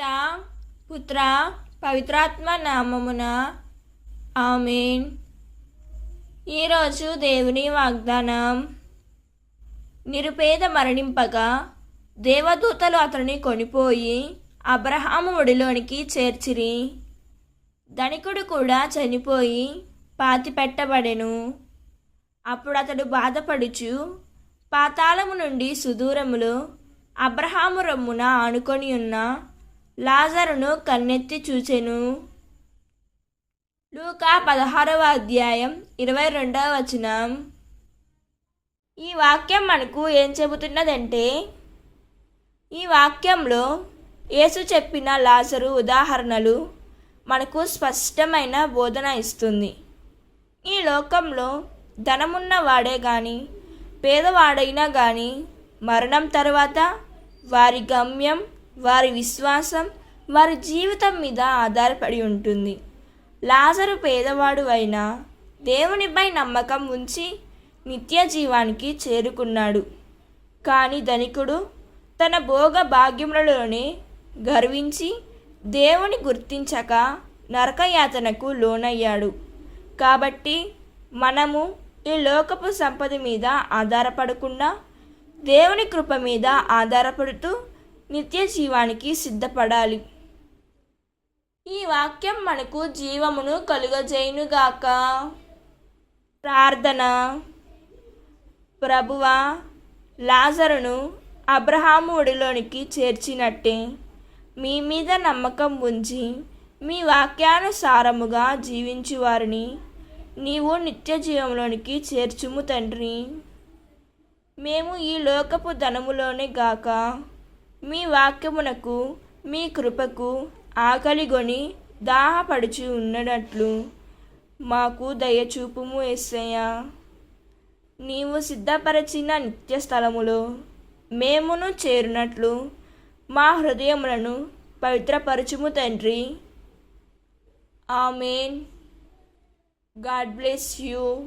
పిత పుత్ర పవిత్రాత్మ నామమున. ఆమెన్. ఈరోజు దేవుని వాగ్దానం. నిరుపేద మరణింపగా దేవదూతలు అతనిని కొనిపోయి అబ్రహాము ఒడిలోనికి చేర్చిరి. ధనికుడు కూడా చనిపోయి పాతి పెట్టబడెను. అప్పుడు అతడు బాధపడుచు పాతాళము నుండి సుదూరములో అబ్రహాము రమ్మున ఆనుకొని ఉన్న లాజరును కన్నెత్తి చూచెను. లూకా పదహారవ అధ్యాయం ఇరవై రెండవ వచనం. ఈ వాక్యం మనకు ఏం చెబుతున్నదంటే ఈ వాక్యంలో యేసు చెప్పిన లాజరు ఉదాహరణలు మనకు స్పష్టమైన బోధన ఇస్తుంది. ఈ లోకంలో ధనమున్న వాడే కానీ పేదవాడైనా కానీ మరణం తర్వాత వారి గమ్యం వారి విశ్వాసం వారి జీవితం మీద ఆధారపడి ఉంటుంది. లాజరు పేదవాడు అయినా దేవునిపై నమ్మకం ఉంచి నిత్య జీవానికి చేరుకున్నాడు. కానీ ధనికుడు తన భోగ భాగ్యములలోనే గర్వించి దేవుని గుర్తించక నరకయాతనకు లోనయ్యాడు. కాబట్టి మనము ఈ లోకపు సంపద మీద ఆధారపడకుండా దేవుని కృప మీద ఆధారపడుతూ నిత్య జీవానికి సిద్ధపడాలి. ఈ వాక్యం మనకు జీవమును కలుగజేయునుగాక. ప్రార్థన. ప్రభువా లాజరును అబ్రహాము ఒడిలోనికి చేర్చినట్టే. మీ మీద నమ్మకం ఉంచి మీ వాక్యానుసారముగా జీవించువారిని నీవు నిత్య జీవంలోనికి చేర్చుము తండ్రి. మేము ఈ లోకపు ధనములోనే గాక. మీ వాక్యమునకు మీ కృపకు ఆకలిగొని దాహపడుచు ఉన్నట్లు మాకు దయచూపుము ఎస్సయ్యా నీవు సిద్ధపరచిన నిత్య స్థలములో మేమును చేరినట్లు మా హృదయములను పవిత్రపరచుము తండ్రి. ఆమెన్. God bless you.